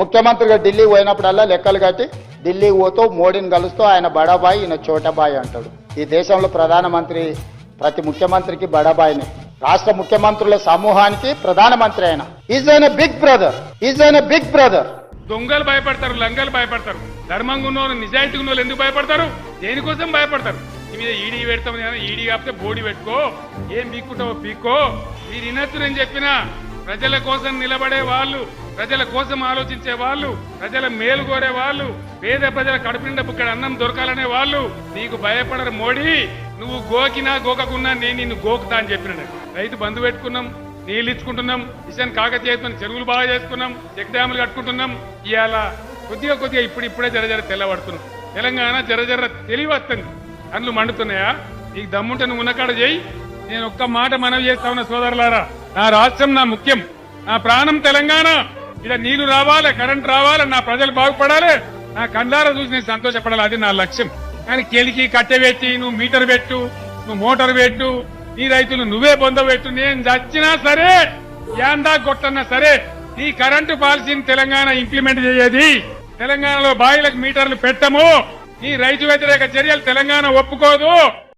ముఖ్యమంత్రిగా ఢిల్లీ పోయినప్పుడల్లా లెక్కలు కట్టి ఢిల్లీ పోతూ మోడీని కలుస్తూ ఆయన బడాబాయి ఈయన చోటబాయి అంటాడు. ఈ దేశంలో ప్రధానమంత్రి ప్రతి ముఖ్యమంత్రికి బడాబాయిని. రాష్ట్ర ముఖ్యమంత్రుల సమూహానికి ప్రధానమంత్రి ఆయన. ఈజ్ అయిన బిగ్ బ్రదర్ ఈజ్ అయిన బిగ్ బ్రదర్ దొంగలు భయపడతారు లంగలు భయపడతారు. ధర్మంగా ఉన్నోళ్ళు నిజాయితీ ఉన్నోళ్ళు ఎందుకు భయపడతారు? దేనికోసం భయపడతారు? మీద ఈడీ పెడతాం ఈడీ కాకపోతే బోడి పెట్టుకో. ఏం పీక్కుంటావో పీక్కో మీరు వినొచ్చు నేను చెప్పిన. ప్రజల కోసం నిలబడే వాళ్ళు ప్రజల కోసం ఆలోచించే వాళ్ళు ప్రజల మేలు కోరే వాళ్ళు పేద ప్రజల కడుపు ఇక్కడ అన్నం దొరకాలనే వాళ్ళు నీకు భయపడరు మోడీ. నువ్వు గోకినా గోకకున్నా నేను నిన్ను గోకుతా అని చెప్పిన రైతు బంధు పెట్టుకున్నాం నీళ్ళు ఇచ్చుకుంటున్నాం మిషన్ కాకతీయతో చెరువులు బాగా చేసుకున్నాం చెక్ డ్యాములు కట్టుకుంటున్నాం. ఇవాళ కొద్దిగా కొద్దిగా ఇప్పుడు ఇప్పుడే జర జర తెల్లబడుతున్నాం తెలంగాణ జర జర తెలివస్తుంది కళ్ళు మండుతున్నాయా? నీకు దమ్ముంటే నువ్వు ఉన్నకాడ చేయి. నేను ఒక్క మాట మనవి చేస్తా ఉన్న సోదరులారా. నా రాష్ట్రం నా ముఖ్యం. నా ప్రాణం తెలంగాణ. ఇలా నీళ్ళు రావాలి కరెంట్ రావాలి నా ప్రజలు బాగుపడాలి. నా కండారా చూసి నేను సంతోషపడాలి అది నా లక్ష్యం. కానీ కెలికి కట్టె పెట్టి నువ్వు మీటర్ పెట్టు నువ్వు మోటార్ పెట్టు నీ రైతులు నువ్వే పొందబెట్టు నేను చచ్చినా సరే యాందా కొట్టన్నా సరే ఈ కరెంటు పాలసీని తెలంగాణ ఇంప్లిమెంట్ చేయేది. తెలంగాణలో బాయిలకు మీటర్లు పెట్టము. ఈ రైతు వ్యతిరేక చర్యలు తెలంగాణ ఒప్పుకోదు.